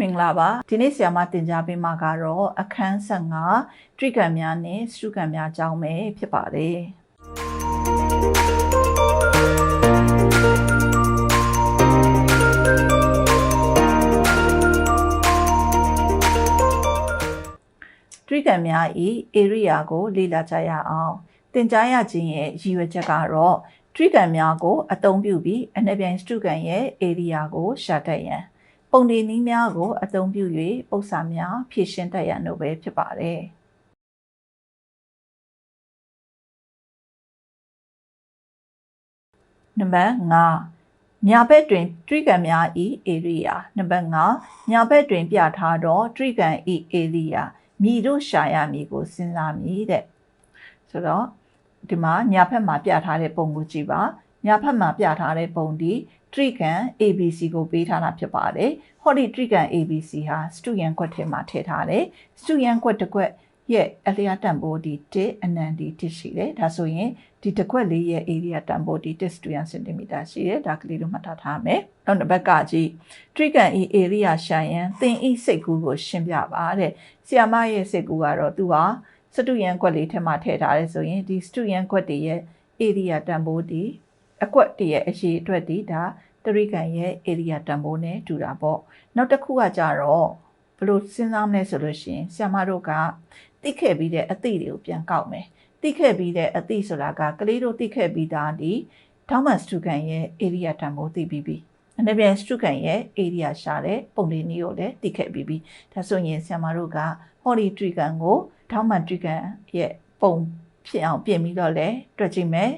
မင်္ဂလာပါဒီနေ့ဆရာမတင်ပြပေးမှာကတော့အခန်း15တရိကံများနဲ့စတုကံများအကြောင်းပဲဖြစ်ပါတယ်တရိကံများဤ area ကိုလေ့လာကြရအောင်သင်ကြားရခြင်းရဲ့ရည်ရွယ်ချက်ကတော့တရိကံများကိုအသုံးပြုပြီးအနက်ပြိုင်စတုကံရဲ့ area ကိုရှာတတ်ရန် ပုံဒီနည်းများကိုအသုံးပြု၍ပု္ပ္ပာများဖြည့်ရှင်းတတ်ရန်တို့ပဲဖြစ်ပါတယ်နံပါတ်5ညာဘက်တွင်တရိကံများဤ area နံပါတ်5ညာဘက်တွင်ပြထားသောတရိကံဤ area မြည်တို့ရှာရမည်ကိုစဉ်းစားမည်တဲ့ဆိုတော့ဒီမှာညာဘက်မှာပြထားတဲ့ပုံကိုကြည့်ပါညာဘက်မှာပြထားတဲ့ပုံဒီ တရိကံ ABC ကိုပေးထားတာဖြစ်ပါတယ်ဟောဒီတရိကံ ABC ဟာစတူယန်ကွက်ထဲမှာထည့်ထားတယ်စတူယန်ကွက်တစ်ကွက်ရဲ့အလျာတန်ဖိုးဒီ1အနံဒီ1ရှိတယ်ဒါဆိုရင်ဒီတစ်ခွက်လေးရဲ့ area တန်ဖိုးဒီ1 student cm ရှိတယ်ဒါကလေးတို့မှတ်ထားထားမယ်နောက်တစ်ဘက်ကကြည့် trigon e area ရှာရင်သင်ဤစိတ်ကူးကိုရှင်းပြပါတဲ့ဆီယာမရဲ့စိတ်ကူးကတော့သူဟာစတူယန်ကွက်လေးထဲမှာထည့်ထားတယ်ဆိုရင်ဒီစတူယန်ကွက်တွေရဲ့ area တန်ဖိုးဒီ အကွက်တရဲ့အရေးအတွက်ဒီဒါတရိကန်ရဲ့ area တန်ဖိုးနဲ့တူတာပေါ့နောက်တစ်ခုကကြတော့ဘလို့စဉ်းစားမလဲဆိုလို့ရှိရင်ဆ iam တို့ကတိခဲ့ပြီးတဲ့အသည့်တွေကိုပြန်ကောက်မယ်တိခဲ့ပြီးတဲ့အသည့်ဆိုတာကကလေးတို့တိခဲ့ပြီးသားဒီဒေါမန်စတူကန်ရဲ့ area တန်ဖိုးသိပြီးပြီအနေပြန်စတူကန်ရဲ့ area ရှာတဲ့ပုံလေးနည်းကိုလည်းတိခဲ့ပြီးပြီဒါဆိုရင်ဆ iam တို့ကဟော်ဒီထရီကန်ကိုဒေါမန်ထရီကန်ရဲ့ပုံဖြစ်အောင်ပြင်ပြီးတော့လဲတွက်ကြည့်မယ်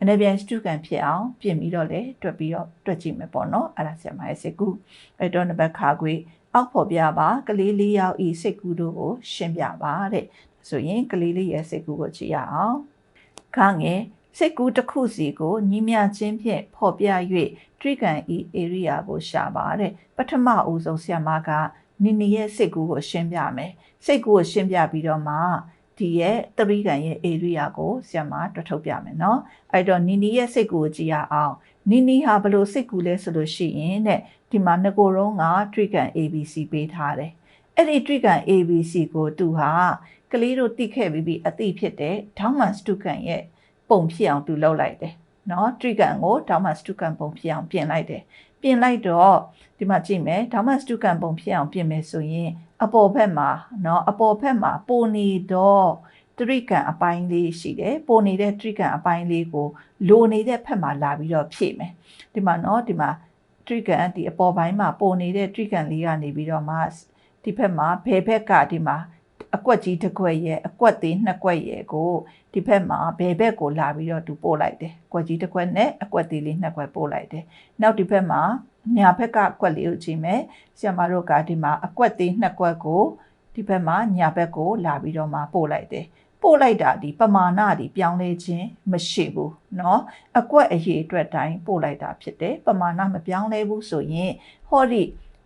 အနေပြန်စတူကန်ဖြစ်အောင်ပြင်ပြီးတော့လဲတွက်ပြီးတော့တွက်ကြည့်မယ်ပေါ့နော်အဲ့ဒါဆရာမရဲ့စိတ်ကူအဲ့တော့နံပါတ်ခါခွေအောက်ဖော်ပြပါကလေးလေးယောက်ဤစိတ်ကူတို့ကိုရှင်းပြပါတဲ့ဆိုရင်ကလေးလေးရဲ့စိတ်ကူကိုကြည့်ရအောင်ခငယ်စိတ်ကူးတစ်ခုစီကိုညီမြချင်းဖြင့်ဖော်ပြ၍တရိကန်ဤ area ကိုရှာပါတဲ့ပထမဦးဆုံးဆရာမကနီနီရဲ့စိတ်ကူးကိုရှင်းပြမယ်စိတ်ကူးကိုရှင်းပြပြီးတော့မှ ဒီရဲ့သတိကံရဲ့ area ကိုဆရာမတွထုတ်ပြမယ်နော်အဲ့တော့နီနီရဲ့စိတ်ကိုကြည့်ရအောင်နီနီဟာဘလို့စိတ်ကူလဲဆိုလို့ရှိရင်တဲ့ဒီမှာငကိုရုံးက tree ကံ ABC ပေးထားတယ်အဲ့ဒီ tree ကံ ABC ကိုသူဟာကလေးတို့တိခဲ့ပြီးပြီးအတိဖြစ်တဲ့ဒေါမန်စတုကန်ရဲ့ပုံဖြစ်အောင်သူလုပ်လိုက်တယ်နော် tree ကံကိုဒေါမန်စတုကန်ပုံဖြစ်အောင်ပြင်လိုက်တယ် ပြင်လိုက်တော့ဒီမှာကြည့်မယ်ထောင်းမန်စတုကန်ပုံဖြစ်အောင်ပြင်မယ်ဆိုရင်အပေါ်ဘက်မှာနော်အပေါ်ဘက်မှာပိုနေတော့တရိကန်အပိုင်းလေးရှိတယ်ပိုနေတဲ့တရိကန်အပိုင်းလေးကိုလိုနေတဲ့ဘက်မှာလာပြီးတော့ဖြည့်မယ်ဒီမှာနော်ဒီမှာတရိကန်ဒီအပေါ်ပိုင်းမှာပိုနေတဲ့တရိကန်လေးကနေပြီးတော့မှဒီဘက်မှာဘယ်ဘက်ကဒီမှာ အကွက်ကြီးတစ်ခွက်ရဲ့အကွက်သေးနှစ်ကွက်ရဲ့ကိုဒီဘက်မှာဘယ်ဘက်ကိုလာပြီးတော့သူပို့လိုက်တယ်။ကွက်ကြီးတစ်ခွက်နဲ့အကွက်သေးလေးနှစ်ကွက်ပို့လိုက်တယ်။နောက်ဒီဘက်မှာညာဘက်ကအကွက်လေးကိုကြည့်မယ်။ဆရာမတို့ကဒီမှာအကွက်သေးနှစ်ကွက်ကိုဒီဘက်မှာညာဘက်ကိုလာပြီးတော့မှပို့လိုက်တယ်။ပို့လိုက်တာဒီပမာဏဒီပြောင်းလဲခြင်းမရှိဘူးเนาะအကွက်အရေးအတွက်တိုင်းပို့လိုက်တာဖြစ်တယ်ပမာဏမပြောင်းလဲဘူးဆိုရင်ဟောဒီ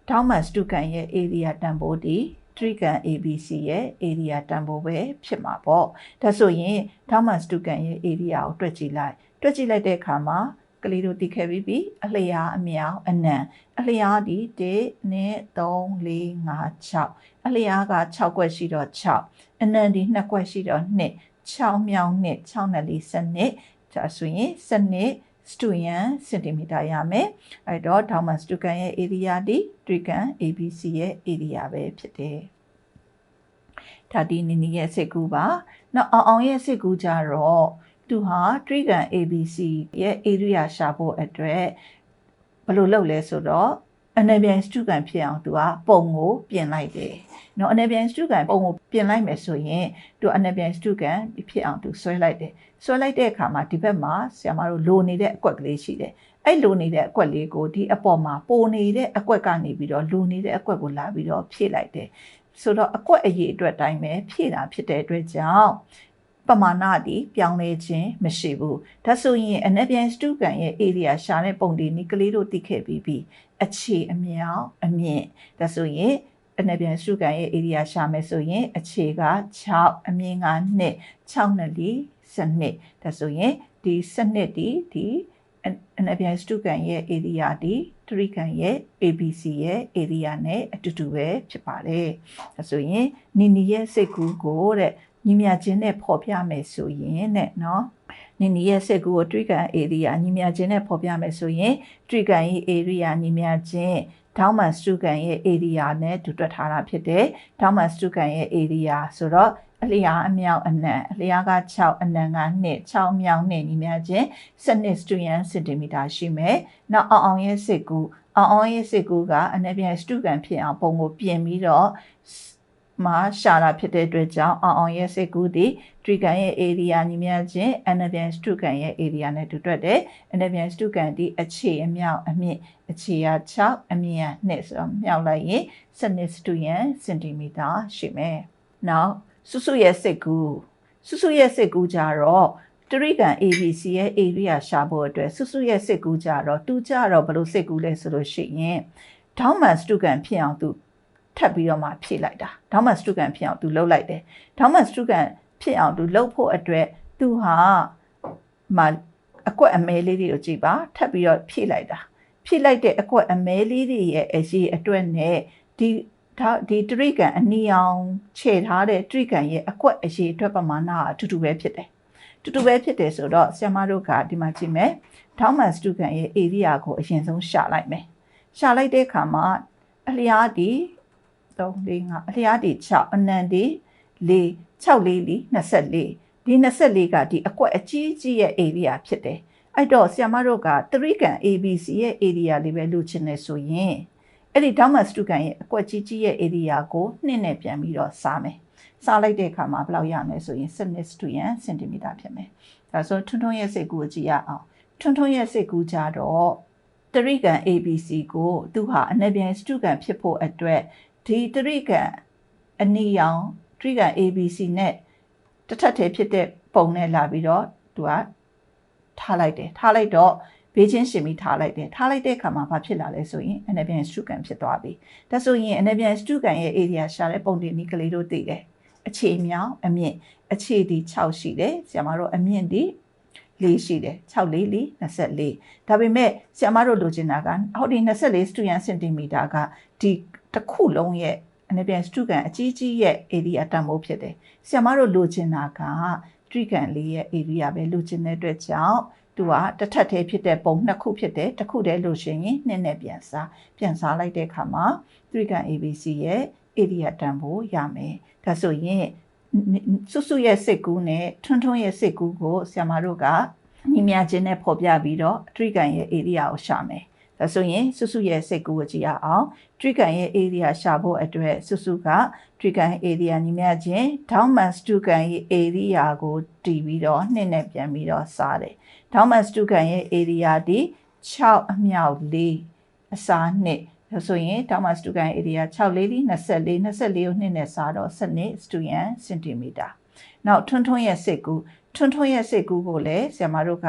ဒေါမန်စတူကန်ရဲ့ area တန်ဖိုးဒီ trigon ABC ရဲ့ area တန်ဖိုးပဲဖြစ်မှာပေါ့ဒါဆိုရင် Thomas Tucan ရဲ့ area ကိုတွက်ကြည့်လိုက်တွက်ကြည့်လိုက်တဲ့အခါမှာကလေးတို့သိခဲ့ပြီးပြီအလျားအမြောင်အနံအလျားဒီ1 2 3 4 5 6အလျားက6ကွက်ရှိတော့6အနံဒီ2ကွက်ရှိတော့2 6မြောင်2 6နဲ့4 12ဒါဆိုရင်12 စတူယန်စင်တီမီတာရမယ်အဲ့တော့ဒေါမန်စတူကန်ရဲ့ area ဒီတရီကန် ABC ရဲ့ area ပဲဖြစ်တယ်ဒါဒီနီနီရဲ့စစ်ကူပါနောက်အောင်အောင်ရဲ့စစ်ကူကြတော့သူဟာတရီကန် ABC ရဲ့ area ရှာဖို့အတွက်ဘယ်လိုလုပ်လဲဆိုတော့ အနေပြန်စတူကန်ဖြစ်အောင်သူကပုံကိုပြင်လိုက်တယ်။နော်အနေပြန်စတူကန်ပုံကိုပြင်လိုက်မယ်ဆိုရင်သူအနေပြန်စတူကန်ဖြစ်အောင်သူဆွဲလိုက်တယ်။ဆွဲလိုက်တဲ့အခါမှာဒီဘက်မှာဆရာမတို့လိုနေတဲ့အကွက်ကလေးရှိတယ်။အဲ့လိုနေတဲ့အကွက်လေးကိုဒီအပေါ်မှာပိုနေတဲ့အကွက်ကနေပြီးတော့လိုနေတဲ့အကွက်ကိုလာပြီးတော့ဖြည့်လိုက်တယ်။ဆိုတော့အကွက်အရေးအတွက်တိုင်းပဲဖြည့်တာဖြစ်တဲ့အတွက်ကြောင့် ပမာဏဒီပြောင်းလဲခြင်းမရှိဘူးဒါဆိုရင်အနက်ပြန်စတူကန်ရဲ့ area ရှာတဲ့ပုံဒီနီကလေးတို့သိခဲ့ပြီးပြီအခြေအမြောင်အမြင့်ဒါဆိုရင်အနက်ပြန်စတူကန်ရဲ့ area ရှာမယ်ဆိုရင်အခြေက6အမြင့်က2 6နဲ့4စနစ်ဒါဆိုရင်ဒီစနစ်ဒီဒီအနက်ပြန်စတူကန်ရဲ့ area ဒီတရိကန်ရဲ့ ABC ရဲ့ area နဲ့အတူတူပဲဖြစ်ပါတယ်ဒါဆိုရင်နီနီရဲ့စိတ်ကူးကိုတဲ့ ညီမြချင်းနဲ့ပေါ်ပြမယ်ဆိုရင်တဲ့နော်နင်နီရဲ့စိတ်ကူးကိုတရိကန် area ညီမြချင်းနဲ့ပေါ်ပြမယ်ဆိုရင်တရိကန်ရဲ့ area ညီမြချင်းဒေါမန်စတူကန်ရဲ့ area နဲ့တူတွက်ထားတာဖြစ်တယ်။ဒေါမန်စတူကန်ရဲ့ area ဆိုတော့အလျားအမြောက်အနံအလျားက6အနံက2 6မြောက်2ညီမျှချင်း7စတူယန်စင်တီမီတာရှိမယ်။နောက်အောင်အောင်ရဲ့စစ်ကူအောင်အောင်ရဲ့စစ်ကူကအနက်ပြန်စတူကန်ဖြစ်အောင်ပုံကိုပြင်ပြီးတော့ မှာရှာတာဖြစ်တဲ့အတွက်ကြောင့်အောင်အောင်ရဲ့စိတ်ကူးသည်ထရီကန်ရဲ့ area ညီမျှချင်း anabian စတုကန်ရဲ့ area နဲ့တူတွက်တယ် anabian စတုကန်ဒီအခြေအမြောက်အမြင့်အခြေရ6အမြင့်ရ2ဆိုတော့မြောက်လိုက်ရင်7စတုယန်စင်တီမီတာရှိမယ်။ Now စုစုရဲ့စိတ်ကူးစုစုရဲ့စိတ်ကူးကြတော့တရိကန် ABC ရဲ့ area ရှာဖို့အတွက်စုစုရဲ့စိတ်ကူးကြတော့တူကြတော့ဘယ်လိုစိတ်ကူးလဲဆိုလို့ရှိရင်ဒေါမန်စတုကန်ဖြစ်အောင်သူ ထပ်ပြီးတော့မှဖြည့်လိုက်တာဒေါမန်စတုကန်ဖြစ်အောင်သူလှုပ်လိုက်တယ်ဒေါမန်စတုကန်ဖြစ်အောင်သူလှုပ်ဖို့အတွက်သူဟာမအကွက်အမဲလေးတွေကိုကြည့်ပါထပ်ပြီးတော့ဖြည့်လိုက်တာဖြည့်လိုက်တဲ့အကွက်အမဲလေးတွေရဲ့အရေးအတွက်နဲ့ဒီဒါဒီတရိကန်အနီအောင်ခြေထားတဲ့တရိကန်ရဲ့အကွက်အရေးအတွက်ပမာဏအတူတူပဲဖြစ်တယ်တူတူပဲဖြစ်တယ်ဆိုတော့ဆ iam တို့ကဒီမှာကြည့်မယ်ထောင်းမန်စတူကန်ရဲ့ area ကိုအရင်ဆုံးရှာလိုက်မယ်ရှာလိုက်တဲ့အခါမှာအလျားဒီ 3 4 5အလျားဒီ6အနံဒီ4 6လေးလီ24ဒီ24ကဒီအကွက်အကြီးကြီးရဲ့ area ဖြစ်တယ်အဲ့တော့ဆ iam တို့ကတရိကန် ABC ရဲ့ area လေးပဲလိုချင်နေဆိုရင်အဲ့ဒီဒေါမတ်စတူကန်ရဲ့အကွက်ကြီးကြီးရဲ့ area ကိုနှစ်နဲ့ပြန်ပြီးတော့စားမယ်စားလိုက်တဲ့အခါမှာဘယ်လောက်ရမလဲဆိုရင်7 to ရန်စင်တီမီတာဖြစ်မယ်ဒါဆိုထွန်းထွန်းရဲ့စိတ်ကူးကိုကြည့်ရအောင်ထွန်းထွန်းရဲ့စိတ်ကူးကြတော့တရိကန် ABC ကိုသူဟာအနက်ပြန်စတူကန်ဖြစ်ဖို့အတွက် ဒီတရိကန်အနီရောင်တရိကန် ABC နဲ့တထက်တည်းဖြစ်တဲ့ပုံနဲ့လာပြီးတော့သူကထားလိုက်တယ်ထားလိုက်တော့ဘေးချင်းရှင်ပြီးထားလိုက်တယ်ထားလိုက်တဲ့အခါမှာဘာဖြစ်လာလဲဆိုရင်အနပြန်စတူကန်ဖြစ်သွားပြီဒါဆိုရင်အနပြန်စတူကန်ရဲ့ area ရှာတဲ့ပုံတင်ဒီကလေးတို့သိတယ်အခြေမြောင်အမြင့်အခြေဒီ6ရှိတယ်ဆရာမတို့အမြင့်ဒီ4ရှိတယ်6 4 4 24ဒါပေမဲ့ဆရာမတို့လိုချင်တာကဟောဒီ24စတူယန်စင်တီမီတာကဒီ တစ်ခုလုံးရဲ့အနေပြန်စတူကန်အကြီးကြီးရဲ့ area တန်ဖိုးဖြစ်တယ်ဆရာမတို့လိုချင်တာကထရီကန်လေးရဲ့ area ပဲလိုချင်တဲ့အတွက်ကြောင့်သူကတစ်ထပ်သေးဖြစ်တဲ့ပုံနှစ်ခုဖြစ်တယ်တစ်ခုတည်းလို့ရှိရင်နှစ်နဲ့ပြန်စားပြန်စားလိုက်တဲ့အခါမှာထရီကန် ABC ရဲ့ area တန်ဖိုးရမယ်ဒါဆိုရင်စွစွရဲ့စိတ်ကူးနဲ့ထွန်းထွန်းရဲ့စိတ်ကူးကိုဆရာမတို့ကညီမြချင်းနဲ့ဖော်ပြပြီးတော့ထရီကန်ရဲ့ area ကိုရှာမယ် ဒါဆိုရင်စွစွရဲ့စိတ်ကူးကိုကြည့်ရအောင်ထရီကန်ရဲ့ area ရှာဖို့အတွက်စွစွကထရီကန် area ညီမြချင်းဒေါင်းမန်စတူကန်ရဲ့ area ကိုတီးပြီးတော့နှစ်နဲ့ပြန်ပြီးတော့စားတယ်ဒေါင်းမန်စတူကန်ရဲ့ area ဒီ6အမြောက်4အစား2ဒါဆိုရင်တောင်မစတူကန် area 6လေး24 24 24ကိုနှစ်နဲ့စားတော့စနစ်စတူယန်စင်တီမီတာနောက်ထွန်းထွန်းရဲ့စိတ်ကူး ထွန်းထွန်းရဲ့စိတ်ကူးကိုလည်းဆရာမတို့က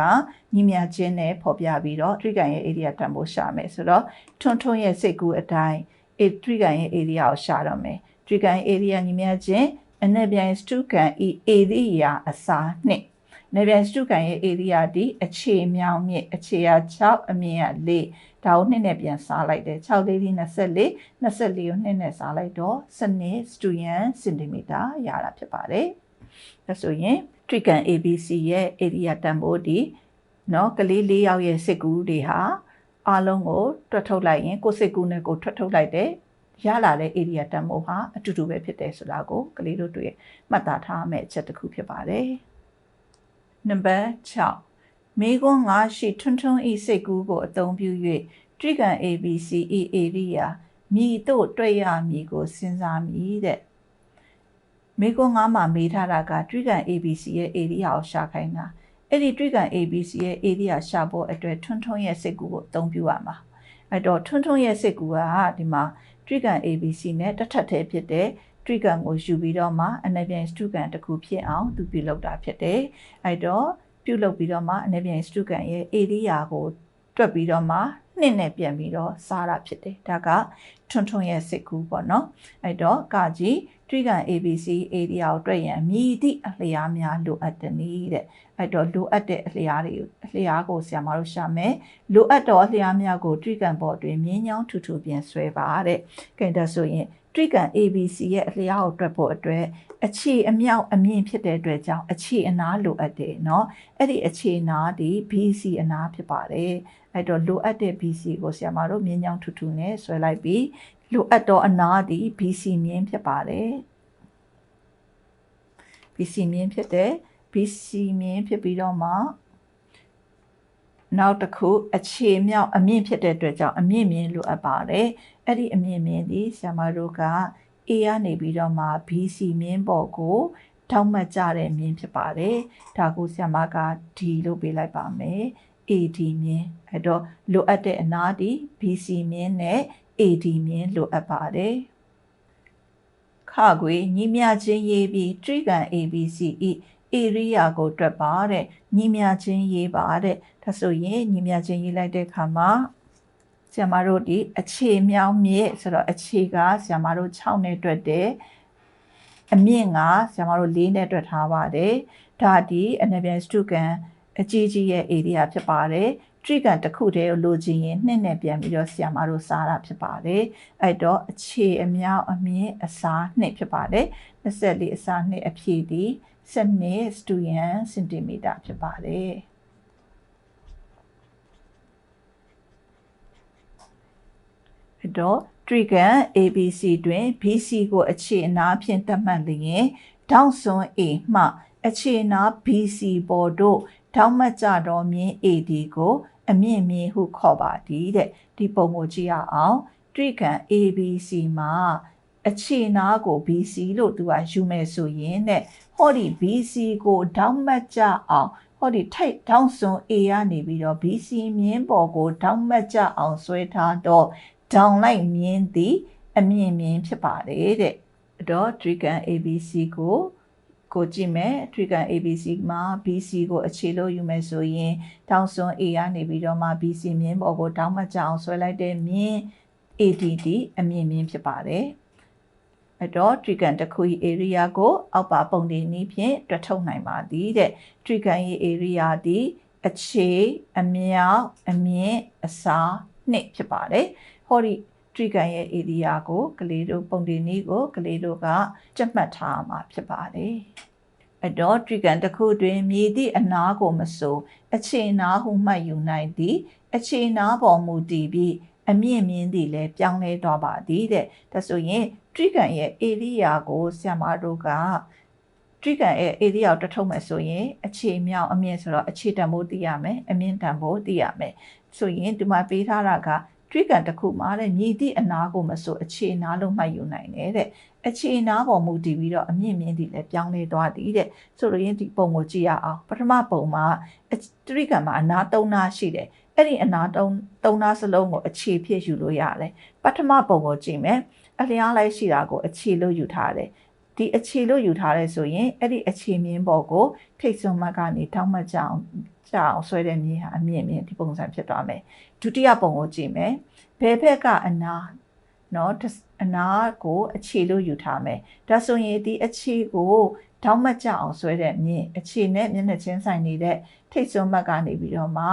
ညီမြချင်းနဲ့ဖော်ပြပြီးတော့ထရီကန်ရဲ့ area တန်ဖိုးရှာမယ်ဆိုတော့ထွန်းထွန်းရဲ့စိတ်ကူးအတိုင်းအဲထရီကန်ရဲ့ area ကိုရှာတော့မယ်ထရီကန် area ညီမြချင်းအနက်ပြန်စတူကန် area အစားနှစ်နေပြန်စတုကန်ရဲ့ area ဒီအခြေမြောင်မြင့်အခြေရ6အမြင့်ရ4ဒါကိုနှစ်နဲ့ပြန်စားလိုက်တယ်6လေးလေး24 24ကိုနှစ်နဲ့စားလိုက်တော့စနစ်စတူယန်စင်တီမီတာရတာဖြစ်ပါတယ် ဒါဆိုရင် Trigan ABC ရဲ့ area တန်ဖိုးဒီနော်ကလေး၄ယောက်ရဲ့စစ်ကူတွေဟာအားလုံးကိုတွတ်ထုတ်လိုက်ရင်ကိုစစ်ကူနဲ့ကိုထွက်ထုတ်လိုက်တဲ့ရလာတဲ့ area တန်ဖိုးဟာအတူတူပဲဖြစ်တယ်ဆိုတာကိုကလေးတို့တွေ့မှတ်သားထားမယ့်အချက်တစ်ခုဖြစ်ပါတယ်။နံပါတ်6မိကွန်း၅ရှိထွန်းထွန်းဤစိတ်ကူးကိုအသုံးပြု၍တွိကံ ABCE area မြည်တို့တွေ့ရမည်ကိုစဉ်းစားမည်တဲ့။ မေကွန်ငါမှာမေးထားတာကတရိကန် ABC ရဲ့ area ကိုရှာခိုင်းတာအဲ့ဒီတရိကန် ABC ရဲ့ area ရှာဖို့အတွက်ထွန်းထွန်းရဲ့စိတ်ကူးကိုအသုံးပြုရမှာအဲ့တော့ထွန်းထွန်းရဲ့စိတ်ကူးကဒီမှာတရိကန် ABC နဲ့တစ်ထပ်တည်းဖြစ်တဲ့ထရီကန်ကိုယူပြီးတော့မှအနပြန်စတူကန်တစ်ခုဖြစ်အောင်သူပြုလုပ်တာဖြစ်တယ်။အဲ့တော့ပြုလုပ်ပြီးတော့မှအနပြန်စတူကန်ရဲ့ area ကိုတွက်ပြီးတော့မှနှစ်နဲ့ပြန်ပြီးတော့စားတာဖြစ်တယ်ဒါကထွန်းထွန်းရဲ့စစ်ကူပေါ့နော်အဲ့တော့ကကြီး တွိကန် ABC area ကိုတွေ့ရန်မြည်သည့်အလျားများလိုအပ်တယ်နီးတဲ့အဲ့တော့လိုအပ်တဲ့အလျားတွေအလျားကိုဆရာမတို့ရှာမယ်လိုအပ်တော့အလျားများကိုတွိကန်ပေါ်တွင်မြင်းချောင်းထူထူပြန်ဆွဲပါတဲ့ကဲဒါဆိုရင်တွိကန် ABC ရဲ့အလျားကိုတွက်ဖို့အတွက်အခြေအမြောက်အမြင့်ဖြစ်တဲ့အတွက်ကြောင့်အခြေအနာလိုအပ်တယ်เนาะအဲ့ဒီအခြေအနာဒီ BC အနာဖြစ်ပါတယ်အဲ့တော့လိုအပ်တဲ့ BC ကိုဆရာမတို့မြင်းချောင်းထူထူနဲ့ဆွဲလိုက်ပြီး လိုအပ်တော့အနာဒီ BC မြင်းဖြစ်ပါတယ် BC မြင်းဖြစ်တယ် BC မြင်းဖြစ်ပြီးတော့မှနောက်တစ်ခုအခြေမြောက်အမြင့်ဖြစ်တဲ့အတွက်ကြောင့်အမြင့်မြင့်လိုအပ်ပါတယ်အဲ့ဒီအမြင့်မြင့်ဒီဆရာမတို့က A ကနေပြီးတော့မှ BC မြင်းပေါ်ကိုထောက်မှတ်ကြတဲ့မြင်းဖြစ်ပါတယ်ဒါကိုဆရာမက D လို့ပေးလိုက်ပါမယ် AD မြင်းအဲ့တော့လိုအပ်တဲ့အနာဒီ BC မြင်းနဲ့ AD မြင်းလိုအပ်ပါတယ်ခခွေညီမြချင်းရေးပြီး tree ကန် ABCE area ကိုတွက်ပါတဲ့ညီမြချင်းရေးပါတဲ့ဒါဆိုရင်ညီမြချင်းရေးလိုက်တဲ့အခါမှာဆရာမတို့ဒီအခြေမြောင်းမြစ်ဆိုတော့အခြေကဆရာမတို့6နဲ့တွက်တယ်အမြင့်ကဆရာမတို့4နဲ့တွက်ထားပါတယ်ဒါဒီအနပြန်စတုကန်အကြီးကြီးရဲ့ area ဖြစ်ပါတယ် ထရိကန်တစ်ခုတည်းကိုလိုချင်ရင်နှစ်နဲ့ပြန်ပြီးတော့ဆီယာမတို့စားတာဖြစ်ပါတယ်အဲ့တော့အခြေအမြောက်အမြင့်အစားနှစ်ဖြစ်ပါတယ်24အစားနှစ်အဖြည့်ဒီ7စတူယန်စင်တီမီတာဖြစ်ပါတယ်အဲ့တော့ trigon ABC တွင် BC ကိုအခြေအနာဖြင့်သတ်မှတ်လျင်ဒေါင့်စွန် A မှ အခြေအနာ BC ပေါ်တို့ထောက်မှတ်ကြတော်မြင်း AD ကို အမြင့်မြင့်ဟုခေါ်ပါသည်တဲ့ဒီပုံကိုကြည့်ရအောင်တွေ့ခံ ABC မှာအခြေနာကို BC လို့သူကယူမယ်ဆိုရင်တဲ့ဟောဒီ BC ကိုထောက်မှတ်ကြအောင်ဟောဒီထိုက်ထောင်းစွန် A ကနေပြီးတော့ BC မြင်းပေါ်ကိုထောက်မှတ်ကြအောင်ဆွဲထားတော့ဒေါင်လိုက်မြင်းသည် အမြင့်မြင့်ဖြစ်ပါတယ်တဲ့အဲ့တော့ Trigan ABC ကို ကိုကြည့်မယ် trigger ABC မှာ BC ကိုအခြေလို့ယူမယ်ဆိုရင်တောင်းစွန် A ကနေပြီးတော့မှ BC မြင်းပေါ်ကိုတောင်းမှကြအောင်ဆွဲလိုက်တဲ့မြင်း ADD အမြင့်မြင့်ဖြစ်ပါတယ်အဲ့တော့ trigger တစ်ခု area ကိုအောက်ပါပုံတင်နည်းဖြင့်တွက်ထုတ်နိုင်ပါသည်တဲ့ trigger area သည် အခြေအမြောက်အမြင့်အစားနှစ်ဖြစ်ပါတယ်ဟောဒီ trigger ရဲ့ area ကိုကလေးတို့ပုံတင်နည်းကိုကလေးတို့ကကြက်မှတ်ထားမှာဖြစ်ပါတယ်အတော့ trigger တစ်ခုတွင်မြည်သည့်အနာကိုမဆိုအခြေနာဟုမှတ်ယူနိုင်သည်အခြေနာပေါ်မူတည်ပြီးအမြင့်မြင့်သည်လည်းပြောင်းလဲသွားပါသည်တဲ့ဒါဆိုရင် trigger ရဲ့ area ကိုဆရာမတို့က trigger ရဲ့ area ကိုတထုတ်မယ်ဆိုရင်အခြေမြောက်အမြင့်ဆိုတော့အခြေတန်ဖို့သိရမယ်အမြင့်တန်ဖို့သိရမယ်ဆိုရင်ဒီမှာပေးထားတာက trigger တစ်ခုမှာတဲ့မြည်သည့်အနာကိုမဆိုအခြေနာလို့မှတ်ယူနိုင်တယ်တဲ့အခြေနာပေါ်မူတည်ပြီးတော့အမြင့်မြင့်ဒီလည်းပြောင်းလဲသွားသည်တဲ့ဆိုလိုရင်းဒီပုံကိုကြည့်ရအောင်ပထမပုံမှာတရိကံမှာအနာ၃နာရှိတယ်အဲ့ဒီအနာ၃၃နာစလုံးကိုအခြေဖြစ်ယူလို့ရတယ်ပထမပုံကိုကြည့်မယ်အလျားလိုက်ရှိတာကိုအခြေလို့ယူထားတယ်ဒီအခြေလို့ယူထားတယ်ဆိုရင်အဲ့ဒီအခြေမြင့်ပေါ်ကိုထိတ်ဆုံးမကနေထောက်မှတ်ကြအောင် ပြအောင်ဆွဲတဲ့မြေဟာအမြင့်မြင့်ဒီပုံစံဖြစ်သွားမယ်ဒုတိယပုံကိုကြည့်မယ်ဘယ်ဘက်ကအနာနော်အနာကိုအခြေလို့ယူထားမယ်ဒါဆိုရင်ဒီအခြေကိုတောင်းမကြအောင်ဆွဲတဲ့မြင့်အခြေနဲ့မျက်နှာချင်းဆိုင်နေတဲ့ထိတ်ဆုံးမှတ်ကနေပြီးတော့မှ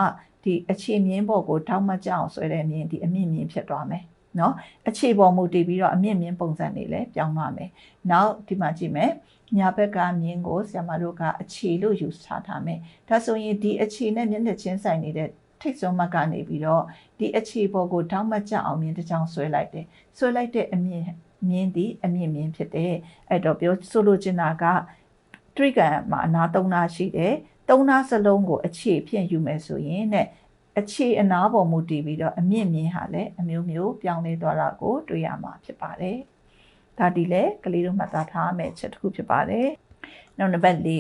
ဒီအခြေမြင့်ပေါ်ကိုတောင်းမကြအောင်ဆွဲတဲ့မြင့်ဒီအမြင့်မြင့်ဖြစ်သွားမယ်နော်အခြေပေါ်မူတည်ပြီးတော့အမြင့်မြင့်ပုံစံတွေလည်းပြောင်းသွားမယ်နောက်ဒီမှာကြည့်မယ် ညာဘက်ကမြင်းကိုဆရာမတို့ကအခြေလို့ယူဆထားမယ်ဒါဆိုရင်ဒီအခြေနဲ့မျက်နှာချင်းဆိုင်နေတဲ့ထိတ်ဆုံးမကနေပြီးတော့ဒီအခြေပေါ်ကိုတောင်းမကြအောင်မြင်းတစ်ချောင်းဆွဲလိုက်တယ်ဆွဲလိုက်တဲ့အမြင့်မြင်းသည်အမြင့်မြင်းဖြစ်တယ်အဲ့တော့ပြောဆိုလိုချင်တာက trigger မှာအနာသုံးနာရှိတယ်သုံးနာစလုံးကိုအခြေဖြင့်ယူမယ်ဆိုရင်တဲ့အခြေအနာပေါ်မူတည်ပြီးတော့အမြင့်မြင့်ဟာလည်းအမျိုးမျိုးပြောင်းလဲသွားတာကိုတွေ့ရမှာဖြစ်ပါတယ် ဒါဒီလေကလေးတို့မှတ်သားထားမယ့်ချက်တစ်ခုဖြစ်ပါတယ်နောက်နံပါတ်၄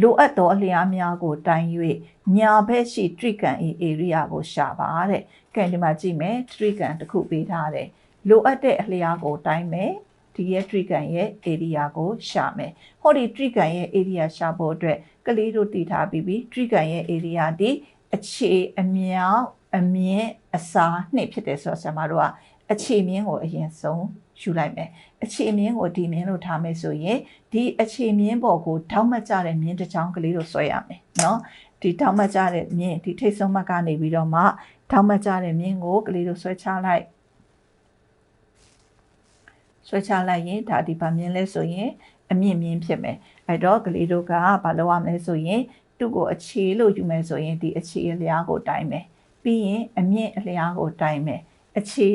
လိုအပ်သောအလျားများကိုတိုင်း၍ညာဘက်ရှိ trigger area ကိုရှာပါတဲ့။ကဲဒီမှာကြည့်မယ် trigger တစ်ခုပေးထားတယ်။လိုအပ်တဲ့အလျားကိုတိုင်းမယ်ဒီရဲ့ trigger ရဲ့ area ကိုရှာမယ်။ဟောဒီ trigger ရဲ့ area ရှာဖို့အတွက်ကလေးတို့တည်ထားပြီးပြီ trigger ရဲ့ area ဒီအခြေအမြောက်အမြင့်အစားနှစ်ဖြစ်တယ်ဆိုတော့ဆရာမတို့ကအခြေမြင့်ကိုအရင်ဆုံး ယူလိုက်မယ်အခြေအမြင်ကိုဒီမြင်လို့ထားမယ်ဆိုရင်ဒီအခြေမြင်ပေါ်ကိုထောက်မှတ်ကြတဲ့မြင်တစ်ချောင်းကလေးကိုဆွဲရမယ်နော်ဒီထောက်မှတ်ကြတဲ့မြင်ဒီထိတ်ဆုံးမှတ်ကနေပြီးတော့မှထောက်မှတ်ကြတဲ့မြင်ကိုကလေးတို့ဆွဲချလိုက်ဆွဲချလိုက်ရင်ဒါဒီဗာမြင်လဲဆိုရင်အမြင့်မြင့်ဖြစ်မယ်အဲ့တော့ကလေးတို့ကဘာလုပ်ရမလဲဆိုရင်သူ့ကိုအခြေလို့ယူမယ်ဆိုရင်ဒီအခြေအလျားကိုတိုင်းမယ်ပြီးရင်အမြင့်အလျားကိုတိုင်းမယ်အခြေ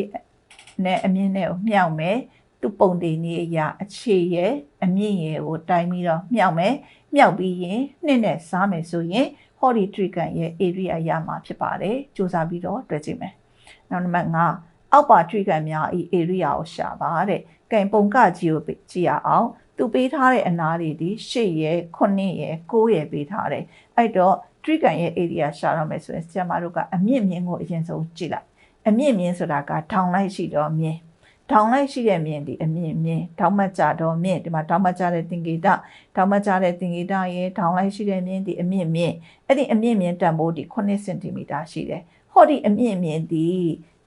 နဲ့အမြင့်နဲ့ကိုမြှောက်မယ်သူ့ပုံတင်နေအရာအခြေရဲ့အမြင့်ရဲ့ကိုတိုင်းပြီးတော့မြှောက်မယ်မြှောက်ပြီးရင်နှစ်နဲ့စားမယ်ဆိုရင်ဟောဒီ trigger ရဲ့ area ရမှာဖြစ်ပါတယ်စူးစမ်းပြီးတော့တွေ့ကြည့်မယ်နောက်နံပါတ်5အောက်ပါ trigger များဤ area ကိုရှာပါတဲ့ကင်ပုံကကြီးကိုကြည့်ရအောင်သူပေးထားတဲ့အနားတွေဒီ8ရယ်9ရယ်9ရယ်ပေးထားတယ်အဲ့တော့ trigger ရဲ့ area ရှာတော့မယ်ဆိုရင်ဆရာမတို့ကအမြင့်မြင့်ကိုအရင်ဆုံးကြည့်လိုက် အမြင့်မြင့်ဆိုတာကထောင်လိုက်ရှိတော့မြင့်ထောင်လိုက်ရှိတဲ့မြင့်ဒီအမြင့်မြင့်ထောင်မှတ်ကြတော့မြင့်ဒီမှာထောင်မှတ်ကြတဲ့သင်္ကေတထောင်မှတ်ကြတဲ့သင်္ကေတရဲ့ထောင်လိုက်ရှိတဲ့မြင့်ဒီအမြင့်မြင့်အဲ့ဒီအမြင့်မြင့်တန်ဖိုးဒီ9စင်တီမီတာရှိတယ်ဟောဒီအမြင့်မြင့်ဒီ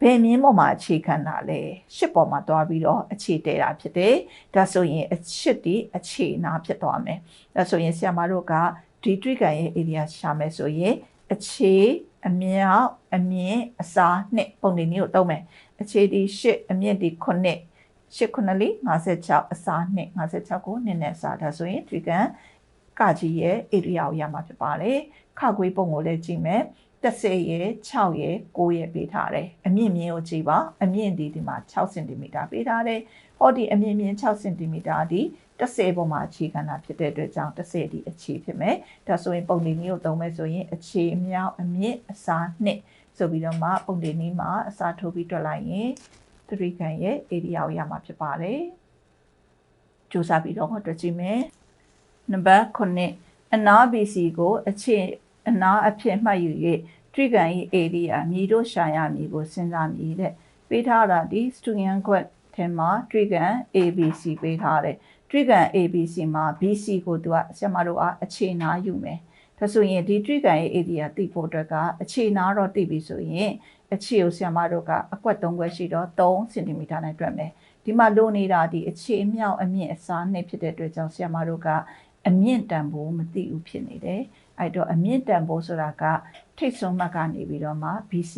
ဘယ်မြင်းပေါ်မှာအခြေခံတာလဲရှစ်ပေါ်မှာသွားပြီးတော့အခြေတည်တာဖြစ်တယ်ဒါဆိုရင်အရှစ်ဒီအခြေနာဖြစ်သွားမယ်ဒါဆိုရင်ဆရာမတို့ကဒီ trigger ရဲ့ area ရှာမယ်ဆိုရင်အခြေ အမြောက်အမြင့်အစားနှစ်ပုံနေနည်းကိုသုံးမယ်အခြေဒီ8အမြင့်ဒီ9 8ခုနှစ်လေး56အစားနှစ်56ကိုနည်းနဲ့စားဒါဆိုရင် trigger ကကြီးရဲ့ area ကိုရမှာဖြစ်ပါတယ်ခခွေးပုံကိုလည်းကြည့်မယ်30ရဲ့6ရဲ့9ရဲ့ပေးထားတယ်အမြင့်မြင့်ကိုကြည့်ပါအမြင့်ဒီဒီမှာ6စင်တီမီတာပေးထားတယ်ဟောဒီအမြင့်မြင့်6စင်တီမီတာဒီ 30ပေါ်မှာအခြေခံတာဖြစ်တဲ့အတွက်ကြောင့်30ဒီအခြေဖြစ်မယ်ဒါဆိုရင်ပုံလေးနည်းကိုသုံးမယ်ဆိုရင်အခြေအမြောက်အမြင့်အစားနှစ်ဆိုပြီးတော့မှပုံလေးနည်းမှာအစားထိုးပြီးတွက်လိုက်ရင်သတိခံရဲ့ area ကိုရမှာဖြစ်ပါတယ်ကြိုးစားပြီးတော့တွက်ကြည့်မယ်နံပါတ်9အနာ BC ကိုအခြေအနာအဖြစ်မှတ်ယူ၍တရိကန်၏ဧရိယာမြေတို့ရှာရမည်ကိုစဉ်းစားမည်တဲ့ပေးထားတာဒီ student quad ထဲမှာတရိကန် ABC ပေးထားတယ် တရိကန် ABC မှာ BC ကိုသူကဆရာမတို့အားအခြေနာယူမယ်ဒါဆိုရင်ဒီတရိကန်ရဲ့ area တိဖို့အတွက်ကအခြေနာတော့တိပြီဆိုရင်အခြေကိုဆရာမတို့ကအကွက်၃ခွက်ရှိတော့3စင်တီမီတာနဲ့တွက်မယ်ဒီမှာလိုနေတာဒီအခြေအမြောက်အမြင့်အစားနဲ့ဖြစ်တဲ့အတွက်ကြောင့်ဆရာမတို့ကအမြင့်တန်ဖို့မသိဘူးဖြစ်နေတယ်အဲ့တော့အမြင့်တန်ဖို့ဆိုတာကထိတ်ဆုံးမှတ်ကနေပြီးတော့မှ BC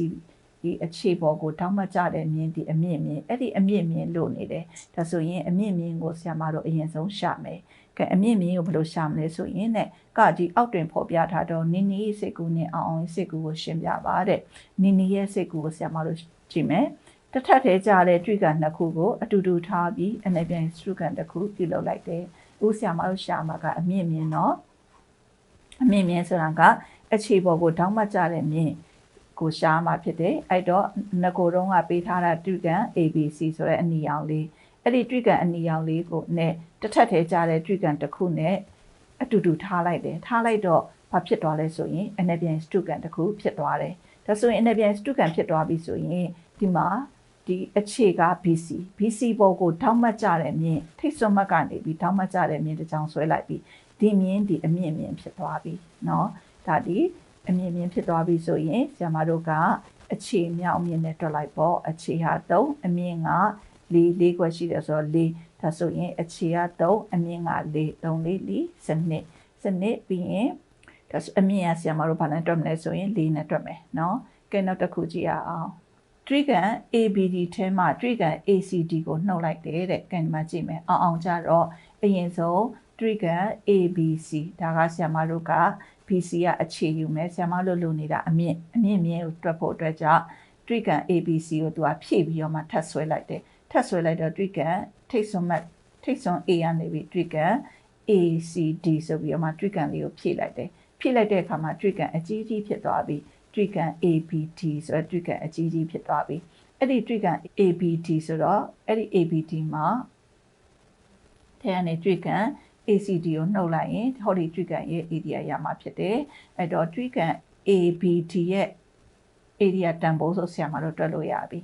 ဒီအခြေပေါ်ကိုတောင်းမှတ်ကြတဲ့မြင်းဒီအမြင့်မြင့်အဲ့ဒီအမြင့်မြင့်လို့နေတယ်ဒါဆိုရင်အမြင့်မြင့်ကိုဆရာမတို့အရင်ဆုံးရှာမယ်ကဲအမြင့်မြင့်ကိုဘယ်လိုရှာမလဲဆိုရင်နဲ့ကကြီးအောက်တွင်ဖော်ပြထားတော့နင်းနီရဲ့စိတ်ကူနဲ့အောင်အောင်စိတ်ကူကိုရှင်းပြပါတဲ့နင်းနီရဲ့စိတ်ကူကိုဆရာမတို့ကြည့်မယ်တစ်ထပ်သေးကြတဲ့တွေ့ကနှစ်ခုကိုအတူတူထားပြီးအနေပြန်စတုကန်တစ်ခုပြုလုပ်လိုက်တယ်ဦးဆရာမတို့ရှာမှာကအမြင့်မြင့်တော့အမြင့်မြင့်ဆိုတာကအခြေပေါ်ကိုတောင်းမှတ်ကြတဲ့မြင့် ကိုရှားမှာဖြစ်တယ်အဲ့တော့ငကိုတုံးကပေးထားတာတွေ့ကန် ABC ဆိုတဲ့အနီရောင်လေးအဲ့ဒီတွေ့ကန်အနီရောင်လေးကိုနဲ့တစ်ထပ်ထဲကြားတဲ့တွေ့ကန်တစ်ခုနဲ့အတူတူထားလိုက်တယ်ထားလိုက်တော့ဘာဖြစ်သွားလဲဆိုရင်အနေပြန်စတုကန်တစ်ခုဖြစ်သွားတယ်ဒါဆိုရင်အနေပြန်စတုကန်ဖြစ်သွားပြီဆိုရင်ဒီမှာဒီအခြေက BC BC ပေါ်ကိုထောက်မှတ်ကြတဲ့မြင့်ထိတ်စွန်မှတ်ကနေပြီးထောက်မှတ်ကြတဲ့မြင့်တစ်ချောင်းဆွဲလိုက်ပြီးဒီမြင့်ဒီအမြင့်မြင့်ဖြစ်သွားပြီเนาะဒါဒီ အမြင်မြင်ဖြစ်သွားပြီဆိုရင်ဆရာမတို့ကအခြေမြောက်အမြင်နဲ့တွက်လိုက်ပေါ့အခြေဟာ3အမြင်က4 4ခွက်ရှိတယ်ဆိုတော့4ဒါဆိုရင်အခြေက3အမြင်က4 3 4 4စနစ်စနစ်ပြီးရင်ဒါဆိုအမြင်ကဆရာမတို့ဘာနဲ့တွက်မလဲဆိုရင်4နဲ့တွက်မယ်နော်ကဲနောက်တစ်ခုကြည့်ရအောင်တွိကန် ABD ထဲမှာတွိကန် ACD ကိုနှုတ်လိုက်တယ်တဲ့ကဲဒီမှာကြည့်မယ်အောင်အောင်ကြတော့အရင်ဆုံးတွိကန် ABC ဒါကဆရာမတို့က BC ကအခြေယူမယ်ဆရာမတို့လိုနေတာအမြင့်အမြင့်မြင့်ကိုတွက်ဖို့အတွက်ကြောင့် trigger ABC ကိုသူကဖြည့်ပြီးတော့မှထပ်ဆွဲလိုက်တယ်ထပ်ဆွဲလိုက်တော့ trigger ထိတ်စွန်မှတ်ထိတ်စွန် A ကနေပြီး trigger ACD ဆိုပြီးတော့မှ trigger လေးကိုဖြည့်လိုက်တယ်ဖြည့်လိုက်တဲ့အခါမှာ trigger အကြီးကြီးဖြစ်သွားပြီး trigger ABD ဆိုတော့ trigger အကြီးကြီးဖြစ်သွားပြီအဲ့ဒီ trigger ABD ဆိုတော့အဲ့ဒီ ABD မှာထဲကနေ trigger ACD ကိုနှုတ်လိုက်ရင်ဟောဒီ trigger ရဲ့ area ရမှာဖြစ်တယ်အဲ့တော့ trigger ABD ရဲ့ area တန်ဖိုးဆိုဆရာမတို့တွက်လို့ရပြီ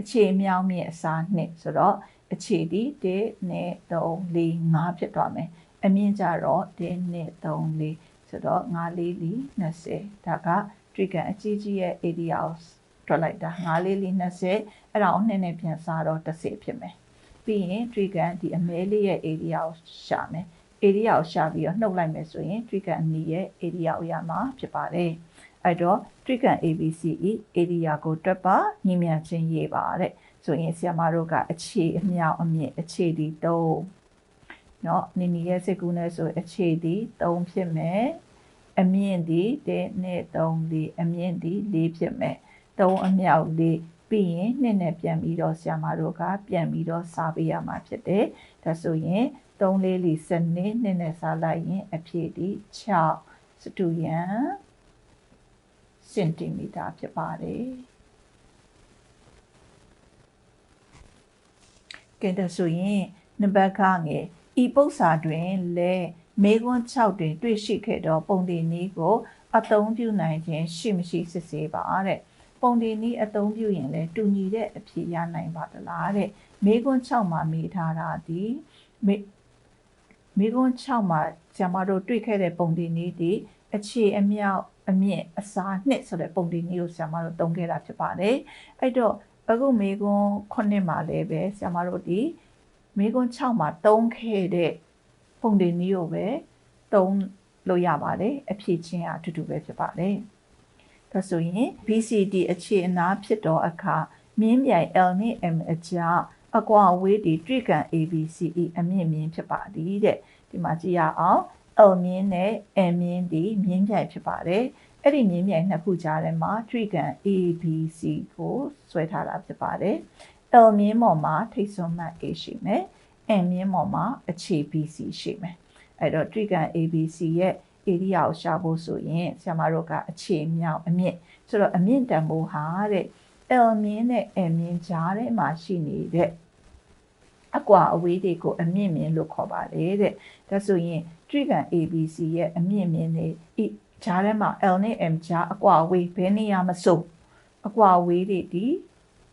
အခြေမြောင်းမြင့်အစားနှစ်ဆိုတော့အခြေဒီ1 2 3 4 5ဖြစ်သွားမယ်အမြင့်ကြတော့1 2 3 4ဆိုတော့9 4 4 20ဒါက trigger အကြီးကြီးရဲ့ area ကိုတွက်လိုက်တာ9လေးလေး20အဲ့ဒါကိုနှစ်နဲ့ပြန်စားတော့30ဖြစ်မယ် ပြီးရင် trigger ဒီအမဲလေးရဲ့ area ကိုရှာမယ် area ကိုရှာပြီးတော့နှုတ်လိုက်မယ်ဆိုရင် trigger အနီးရဲ့ area ကိုရမှာဖြစ်ပါတယ်အဲ့တော့ trigger ABCE area ကိုတွက်ပါညီမြချင်းရေးပါတဲ့ဆိုရင်ဆရာမတို့ကအခြေအမြောက်အမြင့်အခြေဒီ3เนาะနီနီရဲ့စိတ်ကူးနဲ့ဆိုအခြေဒီ3ဖြစ်မယ်အမြင့်ဒီ1နဲ့3ဒီအမြင့်ဒီ4ဖြစ်မယ်3အမြောက်4 ပြီးရင်နှစ်နဲ့ပြန်ပြီးတော့ဆရာမတို့ကပြန်ပြီးတော့စားပေးရမှာဖြစ်တယ်ဒါဆိုရင်3လေးလီစနစ်နှစ်နဲ့စားလိုက်ရင်အဖြေဒီ6စတူယန်စင်တီမီတာဖြစ်ပါတယ်ကဲဒါဆိုရင်နံပါတ်ခငယ်ဤပု္ပ္ပစာတွင်လဲမေခွန်း6တွင် တွေ့ရှိခဲ့သောပုံတင်နည်းကို အသုံးပြုနိုင်ခြင်းရှိမရှိစစ်ဆေးပါတဲ့ ပုံတင်နည်းအသုံးပြုရင်လည်းတူညီတဲ့အဖြေရနိုင်ပါသလားတဲ့မေခွန်း6မှာမေးထားတာဒီမေမေခွန်း6မှာကျမတို့တွေ့ခဲ့တဲ့ပုံတင်နည်းဒီအခြေအမြောက်အမြင့်အစားနှစ်ဆိုတဲ့ပုံတင်နည်းကိုဆရာမတို့သုံးခဲ့တာဖြစ်ပါတယ်အဲ့တော့အခုမေကွန်း9မှာလည်းပဲဆရာမတို့ဒီမေကွန်း6မှာသုံးခဲ့တဲ့ပုံတင်နည်းကိုပဲသုံးလို့ရပါတယ်အဖြစ်ချင်းအတူတူပဲဖြစ်ပါတယ် ဒါဆိုရင် BCD အခြေအနာဖြစ်တော့အခါမြင်းမြိုင် L နဲ့ M အကြားအကွာအဝေးဒီတွေ့ကန် ABCE အမြင့်မြင့်ဖြစ်ပါသည်တဲ့ဒီမှာကြည့်ရအောင် L မြင်းနဲ့ M မြင်းဒီမြင်းမြိုင်ဖြစ်ပါတယ်အဲ့ဒီမြင်းမြိုင်နှစ်ခုကြားထဲမှာ tree ကန် ABC ကိုဆွဲထားတာဖြစ်ပါတယ်။ L မြင်းပေါ်မှာထိတ်ဆွမ်းမှတ် A ရှိမယ်။ M မြင်းပေါ်မှာအခြေ BC ရှိမယ်။အဲ့တော့ tree ကန် ABC ရဲ့ area ကိုရှာဖို့ဆိုရင်ဆရာမတို့ကအခြေမြောက်အမြင့်ဆိုတော့အမြင့်တန်ဖိုးဟာတဲ့ L မြင်းနဲ့ M မြင်းကြားထဲမှာရှိနေတဲ့အကွာအဝေးတွေကိုအမြင့်မြင့်လို့ခေါ်ပါတယ်တဲ့ဒါဆိုရင် tree ကန် ABC ရဲ့အမြင့်မြင့်နေဂျားထဲမှာ L နဲ့ M ဂျားအကွာအဝေးဘယ်နေရာမဆိုအကွာအဝေးတွေဒီ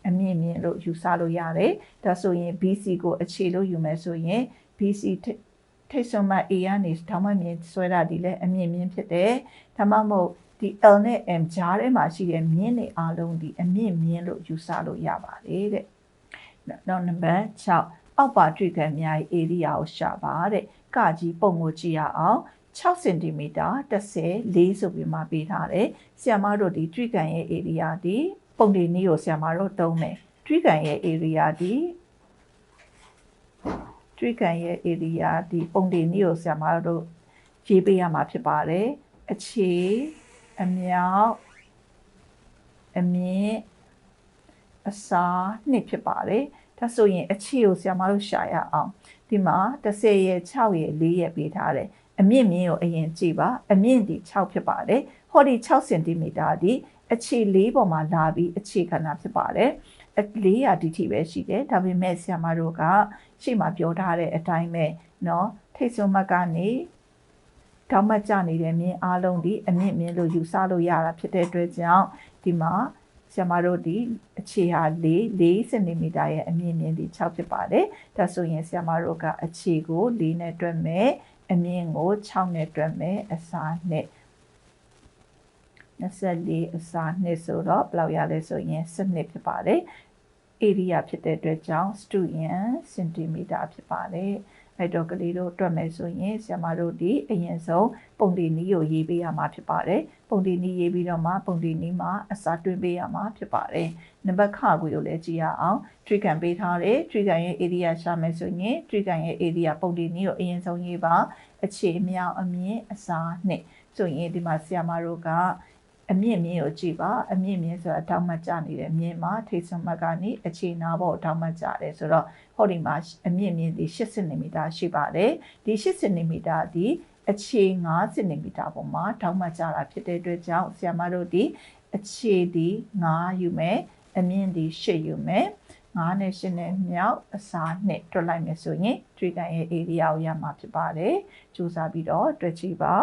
အမြင့်မြင့်လို့ယူဆလို့ရတယ်ဒါဆိုရင် BC ကိုအခြေလို့ယူမယ်ဆိုရင် BC ထိတ်ဆုံးမ A ကနေထောင်မမြင့်ဆွဲတာဒီလည်းအမြင့်မြင့်ဖြစ်တယ်ဒါမှမဟုတ်ဒီ L နဲ့ M ဂျားထဲမှာရှိတဲ့မြင့်တွေအားလုံးဒီအမြင့်မြင့်လို့ယူဆလို့ရပါတယ်တဲ့နောက်နံပါတ်6အောက်ပါတွေ့ခံများရဲ့ area ကိုရှာပါတဲ့ကကြီးပုံကိုကြည့်ရအောင်6စင်တီမီတာ30 4ဆိုပြီးမှပေးထားတယ်ဆီယမတို့ဒီတွေ့ကန်ရဲ့ area ဒီပုံတွေနည်းကိုဆီယမတို့သုံးမယ်တွေ့ကန်ရဲ့ area ဒီ တွေ့ကန်ရဲ့ area ဒီပုံတွေနည်းကိုဆီယမတို့ရေးပေးရမှာဖြစ်ပါတယ်အခြေအမြောက်အမြင့်အစားနှစ်ဖြစ်ပါတယ်ဒါဆိုရင်အခြေကိုဆီယမတို့ရှာရအောင်ဒီမှာ30ရဲ့6ရဲ့4ရဲ့ပေးထားတယ်အမြင့်မြင့်ကိုအရင်ကြည့်ပါအမြင့်ဒီ6ဖြစ်ပါတယ်ဟောဒီ6စင်တီမီတာဒီအခြေ၄ပေါ်မှာလာပြီးအခြေခဏဖြစ်ပါတယ်အ 400ဒီထိပဲရှိတယ်ဒါပေမဲ့ဆရာမတို့ကရှေ့မှာပြောထားတဲ့အတိုင်းပဲเนาะထိတ်ဆုံးမကနေတောင်းမကြနေတဲ့မြင်းအားလုံးဒီအမြင့်မြင့်လို့ယူဆလို့ရတာဖြစ်တဲ့အတွက်ကြောင့်ဒီမှာဆရာမတို့ဒီအခြေဟာ4 4စင်တီမီတာရဲ့အမြင့်မြင့်ဒီ6ဖြစ်ပါတယ်ဒါဆိုရင်ဆရာမတို့ကအခြေကို4နဲ့တွက်မယ်အမြင့်ကို6နဲ့တွက်မယ်အစားနဲ့ 24အစားနှစ်ဆိုတော့ဘယ်လောက်ရလဲဆိုရင်7ဖြစ်ပါတယ် area ဖြစ်တဲ့အတွက်ကြောင့် student centimeter ဖြစ်ပါတယ်အဲ့တော့ကလေးတို့တွက်မယ်ဆိုရင်ဆရာမတို့ဒီအရင်ဆုံးပုံတီနီးကိုရေးပေးရမှာဖြစ်ပါတယ်ပုံတီနီးရေးပြီးတော့မှပုံတီနီးမှာအစားတွင်းပေးရမှာဖြစ်ပါတယ်နံပါတ်ခကိုလည်းကြည့်ရအောင် trigger ပေးထားတယ် trigger ရဲ့ area ရှာမယ်ဆိုရင် trigger ရဲ့ area ပုံတီနီးကိုအရင်ဆုံးရေးပါအခြေမြောက်အမြင့်အစားနှစ်ဆိုရင်ဒီမှာဆရာမတို့က အမြင့်မြင့်ကိုကြည့်ပါအမြင့်မြင့်ဆိုတာအထောက်မှတ်ကြနေတယ်မြင့်မှာထိတ်ဆုံးမှတ်ကနေအခြေနာပေါ်အထောက်မှတ်ကြတယ်ဆိုတော့ဟောဒီမှာအမြင့်မြင့်ဒီ8စင်တီမီတာရှိပါတယ်ဒီ8စင်တီမီတာဒီအခြေ9စင်တီမီတာပေါ်မှာထောက်မှတ်ကြတာဖြစ်တဲ့အတွက်ကြောင့်ဆရာမတို့ဒီအခြေဒီ9ယူမယ်အမြင့်ဒီ8ယူမယ်9နဲ့8နဲ့မြောက်အစားနဲ့တွက်လိုက်မယ်ဆိုရင် trigger ရဲ့ area ကိုရမှာဖြစ်ပါတယ်။စူးစမ်းပြီးတော့တွက်ကြည့်ပါ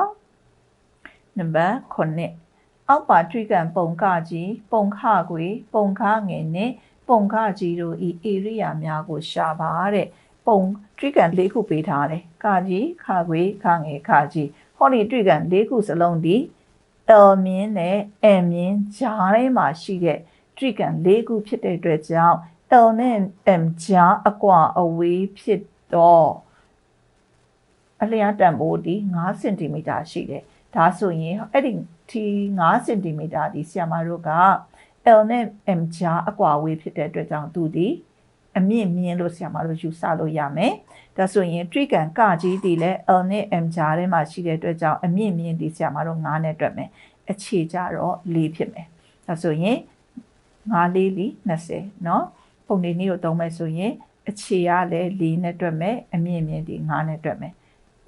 ။နံပါတ်9 အောက်ပါထွေကံပုံကကြီးပုံခခွေပုံခငယ်နဲ့ပုံခကြီးတို့ဤဧရိယာများကိုရှာပါတဲ့ပုံထွေကံ၄ခုပေးထားတယ်ကကြီးခခွေခငယ်ခကြီးဟောဒီထွေကံ၄ခုစလုံးဒီ L မြင်းနဲ့ M မြင်းကြားထဲမှာရှိတဲ့ trigon ၄ခုဖြစ်တဲ့အတွက်ကြောင့် L နဲ့ M ကြားအကွာအဝေးဖြစ်တော့အလျားတန်ဖိုးဒီ9စင်တီမီတာရှိတယ်။ဒါဆိုရင်အဲ့ဒီ ဒီ9စင်တီမီတာဒီဆီယမတို့က L နဲ့ M ကြားအကွာအဝေးဖြစ်တဲ့အတွက်ကြောင့်သူဒီအမြင့်မြင့်လို့ဆီယမတို့ယူဆလို့ရမယ်။ဒါဆိုရင် trigon ကကြီးဒီလဲ L နဲ့ M ကြားထဲမှာရှိတဲ့အတွက်ကြောင့်အမြင့်မြင့်ဒီဆီယမတို့9နဲ့တွက်မယ်။အခြေကြတော့4ဖြစ်မယ်။ဒါဆိုရင်9လေးလီ20เนาะပုံနေနည်းကိုသုံးမယ်ဆိုရင်အခြေရလဲ4နဲ့တွက်မယ်အမြင့်မြင့်ဒီ9နဲ့တွက်မယ်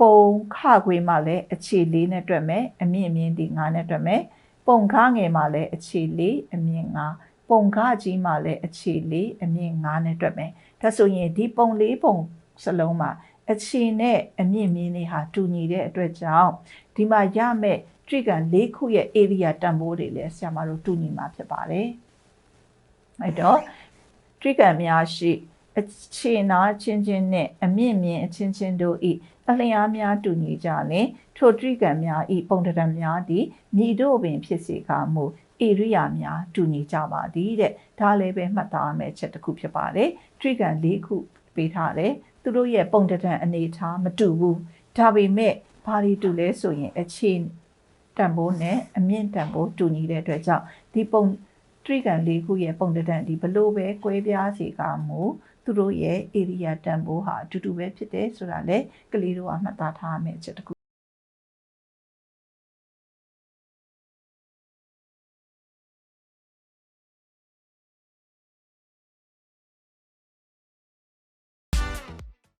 ပုံခခွေးမှလည်းအခြေ4နဲ့တွက်မယ်အမြင့်မြင့်ဒီ9နဲ့တွက်မယ်ပုံခငယ်မှလည်းအခြေ4အမြင့်9ပုံခကြီးမှလည်းအခြေ4အမြင့်9နဲ့တွက်မယ်ဒါဆိုရင်ဒီပုံ၄ပုံစလုံးမှာအခြေနဲ့အမြင့်မြင့်တွေဟာတူညီတဲ့အတွက်ကြောင့်ဒီမှာရမယ့် trigger ၄ခုရဲ့ area တန်ဖိုးတွေလည်းဆရာမတို့တူညီမှာဖြစ်ပါတယ်အဲ့တော့ trigger များရှိ အခြေနာချင်းချင်းနဲ့အမြင့်မြင့်အချင်းချင်းတို့ဤအလျားများတူညီကြလင်ထို trigger များဤပုံတံများသည်မြည်တို့ပင်ဖြစ်စေကမူ area များတူညီကြပါသည်တဲ့ဒါလည်းပဲမှတ်သားရမယ့်ချက်တစ်ခုဖြစ်ပါတယ် trigger ၄ခုပေးထားတယ်သူတို့ရဲ့ပုံတံအနေထားမတူဘူးဒါပေမဲ့ဘာတွေတူလဲဆိုရင်အခြေတန်ဖိုးနဲ့အမြင့်တန်ဖိုးတူညီတဲ့အတွက်ကြောင့်ဒီပုံ trigger ၄ခုရဲ့ပုံတံဒီဘလို့ပဲကွဲပြားစေကမူ သူတို့ရဲ့ area တန်ဖိုးဟာအတူတူပဲဖြစ်တယ်ဆိုတာလေကလေးတို့ကမှတ်သားထားရမယ့်အချက်တစ်ခု